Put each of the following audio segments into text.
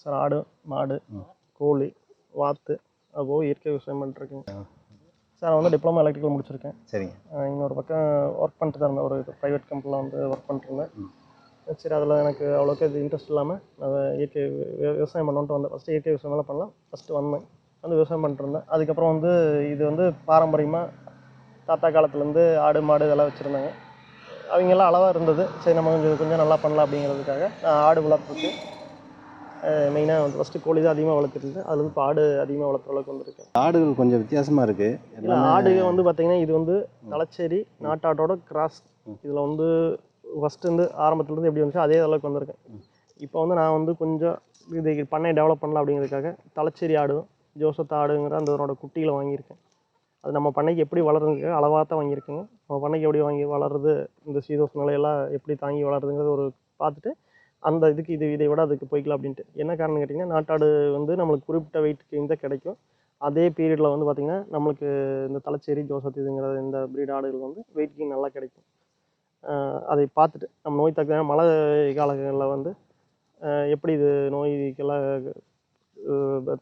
Sir ஆடு மாடு. கோழி வாத்து அது போக இயற்கை விவசாயம் பண்ணிட்டுருக்கேங்க சார் நான் வந்து டிப்ளமா எலக்ட்ரிக்கல் முடிச்சிருக்கேன். சரிங்க. இன்னொரு பக்கம் ஒர்க் பண்ணிட்டு தான் இருந்தேன். ஒரு ப்ரைவேட் கம்பெனியில் வந்து ஒர்க் பண்ணிட்டுருந்தேன். சரி அதில் எனக்கு அவ்வளோக்கா இது இன்ட்ரெஸ்ட் இல்லாமல் நான் இயற்கை விவசாயம் பண்ணணுன்ட்டு வந்தேன். ஃபஸ்ட்டு இயற்கை விவசாயம் எல்லாம் பண்ணலாம். ஃபஸ்ட்டு வந்தேன். வந்து விவசாயம் பண்ணிட்டு இருந்தேன் அதுக்கப்புறம் வந்து இது வந்து பாரம்பரியமாக தாத்தா காலத்துலேருந்து ஆடு மாடு இதெல்லாம் வச்சுருந்தாங்க. அவங்கெல்லாம் அளவாக இருந்தது. சரி நம்ம கொஞ்சம் கொஞ்சம் நல்லா பண்ணலாம் அப்படிங்கிறதுக்காக நான் ஆடு வளர்த்துருக்கு மெயினாக வந்து ஃபஸ்ட்டு கோழி தான் அதிகமாக வளர்த்துருந்தேன் அதில் வந்து இப்போ ஆடு அதிகமாக வளர்த்துற அளவுக்கு வந்திருக்கேன் ஆடுகள் கொஞ்சம் வித்தியாசமாக இருக்குது இல்லை ஆடு வந்து பார்த்தீங்கன்னா இது வந்து தலச்சேரி நாட்டாட்டோட கிராஸ் இதில் வந்து ஃபஸ்ட்டு வந்து ஆரம்பத்துலேருந்து எப்படி வந்துச்சு அதே அளவுக்கு வந்திருக்கேன் இப்போ வந்து நான் வந்து கொஞ்சம் இது பண்ணை டெவலப் பண்ணலாம் அப்படிங்கிறதுக்காக தலச்சேரி ஆடும் ஜோசத் ஆடுங்கிற அந்த அதனோட குட்டிகளை வாங்கியிருக்கேன். அது நம்ம பண்ணைக்கு எப்படி வளருதுங்க அளவாக தான் வாங்கியிருக்கேங்க. நம்ம பண்ணைக்கு எப்படி வாங்கி வளருது இந்த சீதோஷ நிலையெல்லாம் எப்படி தாங்கி வளருதுங்கிறது ஒரு பார்த்துட்டு அந்த இதுக்கு இது இதை விட அதுக்கு போய்க்கலாம் அப்படின்ட்டு. என்ன காரணம் கேட்டிங்கன்னா நாட்டாடு வந்து நம்மளுக்கு குறிப்பிட்ட வெயிட்டுக்கு இந்த கிடைக்கும். அதே பீரியடில் வந்து பார்த்திங்கன்னா நம்மளுக்கு இந்த தலைச்சேரி ஜோசத் இதுங்கிற இந்த breed ஆடுகள் வந்து வெயிட் கெயின் நல்லா கிடைக்கும். அதை பார்த்துட்டு நம்ம நோய் தாக்க மழை காலங்களில் வந்து எப்படி இது நோய்க்கெல்லாம்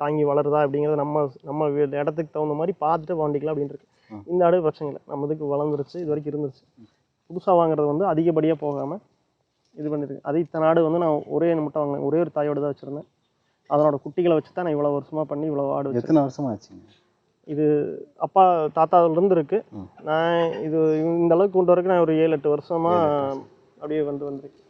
தாங்கி வளருதா அப்படிங்கிறத நம்ம நம்ம இடத்துக்கு தகுந்த மாதிரி பார்த்துட்டு வாண்டிக்கலாம் ம். இந்த ஆடு பிரச்சனை இல்லை. நம்ம இதுக்கு வளர்ந்துருச்சு இது வரைக்கும் இருந்துருச்சு. புதுசாக வாங்குறது வந்து அதிகப்படியாக போகாமல் இது பண்ணிருக்கு அது இத்தனை ஆடு வந்து நான் ஒரே முட்டை வாங்கினேன். ஒரே ஒரு தாயோடு தான் வச்சுருந்தேன். அதனோட குட்டிகளை வச்சு தான் நான் இவ்வளோ வருஷமாக பண்ணி இவ்வளோ ஆடு எத்தனை வருஷமா ஆச்சுங்க? இது அப்பா தாத்தாவிலேருந்து இருக்கு. ம். நான் இது இந்த அளவுக்கு கொண்டு வரக்கு நான் ஒரு ஏழு எட்டு வருஷமா ஏழு, எட்டு வருஷம். அப்படியே வந்து வந்திருக்கேன்.